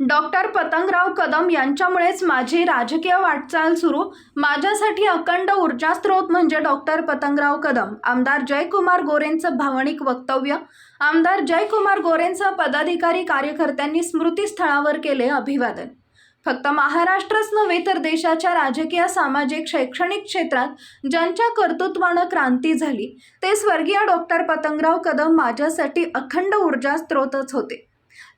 Doctor Patangrao Kadam यांच्यामुळेच माझी राजकीय वाटचाल सुरू. माझ्यासाठी अखंड ऊर्जा स्रोत म्हणजे डॉक्टर पतंगराव कदम. आमदार जयकुमार गोरेंचं भावनिक वक्तव्य. आमदार जयकुमार गोरेंचं पदाधिकारी कार्यकर्त्यांनी स्मृतीस्थळावर केले अभिवादन. फक्त महाराष्ट्रच नव्हे तर देशाच्या राजकीय सामाजिक शैक्षणिक क्षेत्रात ज्यांच्या कर्तृत्वानं क्रांती झाली ते स्वर्गीय डॉक्टर पतंगराव कदम माझ्यासाठी अखंड ऊर्जा स्रोतच होते.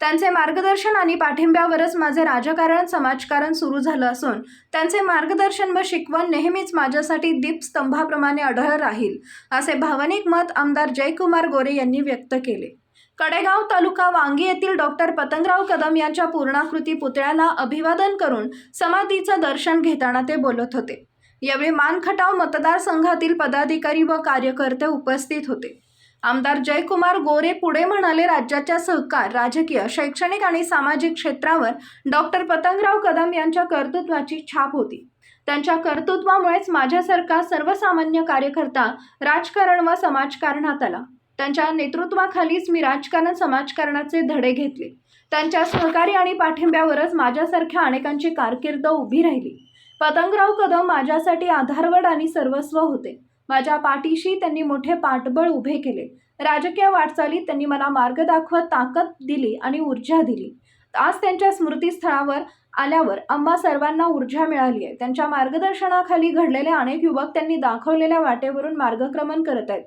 त्यांचे मार्गदर्शन आणि पाठिंब्यावरच माझे राजकारण समाजकारण सुरू झालं असून त्यांचे मार्गदर्शन व शिकवण नेहमीच माझ्यासाठी दीपस्तंभाप्रमाणे आढळ राहील असे भावनिक मत आमदार जयकुमार गोरे यांनी व्यक्त केले. कडेगाव तालुका वांगी येथील डॉक्टर पतंगराव कदम यांच्या पूर्णाकृती पुतळ्याला अभिवादन करून समाधीचं दर्शन घेताना ते बोलत होते. यावेळी मानखटाव मतदारसंघातील पदाधिकारी व कार्यकर्ते उपस्थित होते. आमदार जयकुमार गोरे पुढे म्हणाले राज्याच्या सहकार राजकीय शैक्षणिक आणि सामाजिक क्षेत्रावर डॉक्टर पतंगराव कदम यांच्या कर्तृत्वाची छाप होती. त्यांच्या कर्तृत्वामुळेच माझ्यासारखा सर्वसामान्य कार्यकर्ता राजकारण व समाजकारणात आला. त्यांच्या नेतृत्वाखालीच मी राजकारण समाजकारणाचे धडे घेतले. त्यांच्या सहकारी आणि पाठिंब्यावरच माझ्यासारख्या अनेकांची कारकीर्द उभी राहिली. पतंगराव कदम माझ्यासाठी आधारवड आणि सर्वस्व होते. माझ्या पाठीशी त्यांनी मोठे पाठबळ उभे केले. राजकीय वाटचालीत त्यांनी मला मार्ग दाखवत ताकद दिली आणि ऊर्जा दिली. आज त्यांच्या स्मृतीस्थळावर आल्यावर आम्हा सर्वांना ऊर्जा मिळाली आहे. त्यांच्या मार्गदर्शनाखाली घडलेले अनेक युवक त्यांनी दाखवलेल्या वाटेवरून मार्गक्रमण करत आहेत.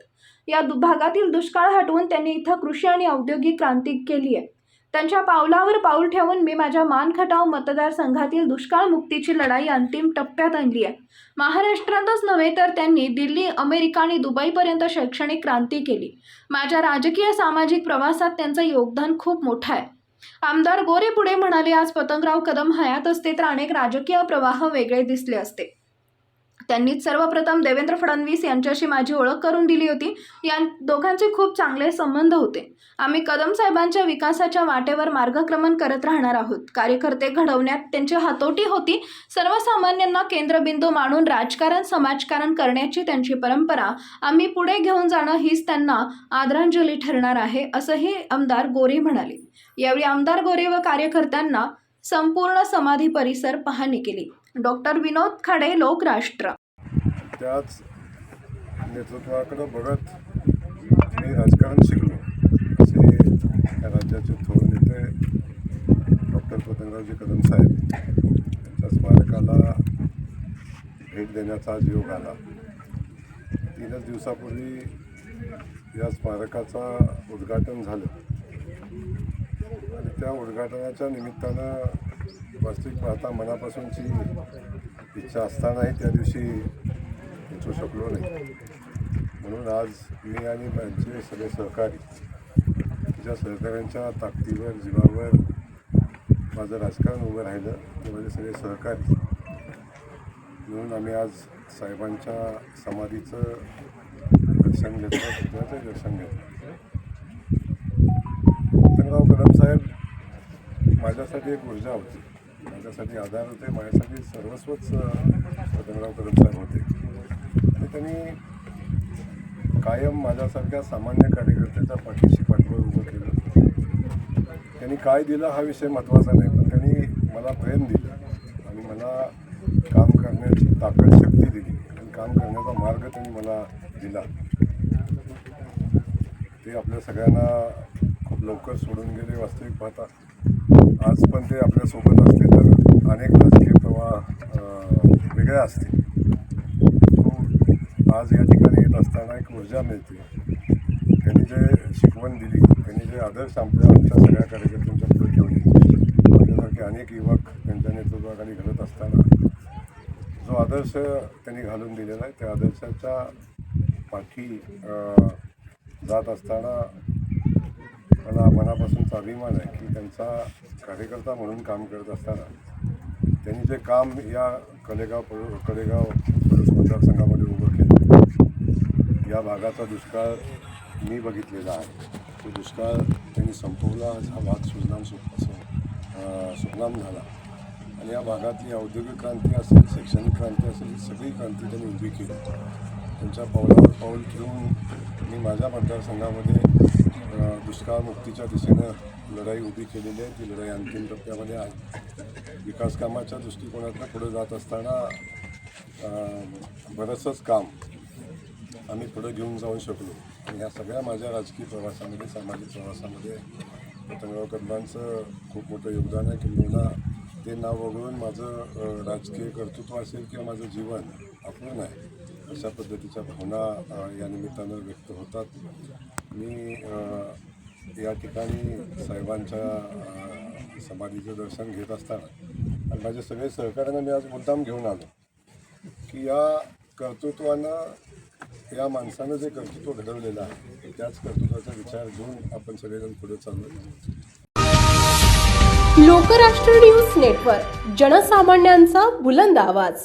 या दु- भागातील दुष्काळ हटवून त्यांनी इथं कृषी आणि औद्योगिक क्रांती केली आहे. त्यांच्या पावलावर पाऊल ठेवून मी माझ्या मानखटाव मतदारसंघातील दुष्काळ मुक्तीची लढाई अंतिम टप्प्यात आणली आहे. महाराष्ट्रातच नव्हे तर त्यांनी दिल्ली अमेरिका आणि दुबईपर्यंत शैक्षणिक क्रांती केली. माझ्या राजकीय सामाजिक प्रवासात त्यांचं योगदान खूप मोठं आहे. आमदार गोरे पुढे म्हणाले आज पतंगराव कदम हयात असते तर अनेक राजकीय प्रवाह वेगळे दिसले असते. त्यांनीच सर्वप्रथम देवेंद्र फडणवीस यांच्याशी माझी ओळख करून दिली होती. या दोघांचे खूप चांगले संबंध होते. आम्ही कदम साहेबांच्या विकासाच्या वाटेवर मार्गक्रमण करत राहणार आहोत. कार्यकर्ते घडवण्यात त्यांची हातोटी होती. सर्वसामान्यांना केंद्रबिंदू मानून राजकारण समाजकारण करण्याची त्यांची परंपरा. आम्ही पुढे घेऊन जाणं हीच त्यांना आदरांजली ठरणार आहे असंही आमदार गोरे म्हणाले. यावेळी आमदार गोरे व कार्यकर्त्यांना संपूर्ण समाधी परिसर पाहणी केली. डॉक्टर विनोद खाडे लोकराष्ट्र. त्याच नेतृत्वाकडं बघत मी राजकारण शिकलो. असे राज्याचे थोर नेते डॉक्टर पतंगरावजी कदम साहेब यांच्या स्मारकाला भेट देण्याचा आज योग आला. तीनच दिवसापूर्वी या स्मारकाचा उद्घाटन झालं. आणि त्या उद्घाटनाच्या निमित्तानं वास्तविक पाहता मनापासूनची इच्छा असतानाही त्या दिवशी पोचू शकलो नाही. म्हणून आज मी आणि त्यांचे सगळे सहकारी ज्या सहकाऱ्यांच्या ताकदीवर जीवावर माझं राजकारण उभं राहिलं. ते माझे सगळे सहकारी. म्हणून आम्ही आज साहेबांच्या समाधीचं दर्शन घेतलं पुतळ्याचं दर्शन घेतलं. पतंगराव कदम साहेब माझ्यासाठी एक ऊर्जा होती. माझ्यासाठी आधार होते माझ्यासाठी सर्वस्वच अं, पतंगराव कदम साहेब होते. आणि त्यांनी कायम माझ्यासारख्या सामान्य कार्यकर्त्याच्या पाठीशी पाठबळ उभं केलं. त्यांनी काय दिलं हा विषय महत्त्वाचा नाही पण त्यांनी मला प्रेम दिलं आणि मला काम करण्याची ताकद शक्ती दिली. आणि काम करण्याचा मार्ग त्यांनी मला दिला. ते आपल्या सगळ्यांना खूप लवकर सोडून गेले वास्तविक पाहता. आज पण ते आपल्यासोबत असते तर अनेक राजकीय प्रवाह अं, वेगळे असतील. तो आज या ठिकाणी येत असताना एक ऊर्जा मिळते. त्यांनी जे शिकवण दिली त्यांनी जे आदर्श आमच्या आमच्या सगळ्या कार्यकर्त्यांच्या पुढे ठेवले माझ्यासारखे अनेक युवक त्यांच्या नेतृत्वाखाली घडत असताना जो आदर्श त्यांनी घालून दिलेला आहे त्या आदर्शाच्या पाठी जात असताना मला मनापासूनचा अभिमान आहे की त्यांचा कार्यकर्ता म्हणून काम करत असताना त्यांनी जे काम या कलेगाव पडू कलेगाव मतदारसंघामध्ये उभं केलं या भागाचा दुष्काळ मी बघितलेला आहे. तो दुष्काळ त्यांनी संपवला हा भाग सुजलाम सु अं, झाला. आणि या भागातली औद्योगिक क्रांती असेल शैक्षणिक क्रांती असेल सगळी क्रांती त्यांनी उभी केली. त्यांच्या पावलावर पाऊल ठेवून मी माझ्या मतदारसंघामध्ये दुष्काळमुक्तीच्या दिशेनं लढाई उभी केलेली आहे. ती लढाई अंतिम टप्प्यामध्ये आहे. विकास कामाच्या दृष्टिकोनातनं पुढे जात असताना बरंचंच काम आम्ही पुढे घेऊन जाऊ शकलो. आणि ह्या सगळ्या माझ्या राजकीय प्रवासामध्ये सामाजिक प्रवासामध्ये पतंगराव कदमांचं खूप मोठं योगदान आहे. किंबहुना ते नाव वगळून माझं राजकीय कर्तृत्व असेल किंवा माझं जीवन अपूर्ण आहे अशा पद्धतीच्या भावना या निमित्तानं व्यक्त होतात. मी या ठिकाणी साहेबांच्या समाधीचं दर्शन घेत असताना आणि माझे सगळे सहकार्यांना मी आज मुद्दाम घेऊन आलो की या कर्तृत्वानं या माणसानं जे कर्तृत्व घडवलेलं आहे त्याच कर्तृत्वाचा विचार घेऊन आपण सगळेजण पुढे चाललो लोकराष्ट्र न्यूज नेटवर्क जनसामान्यांचा बुलंद आवाज.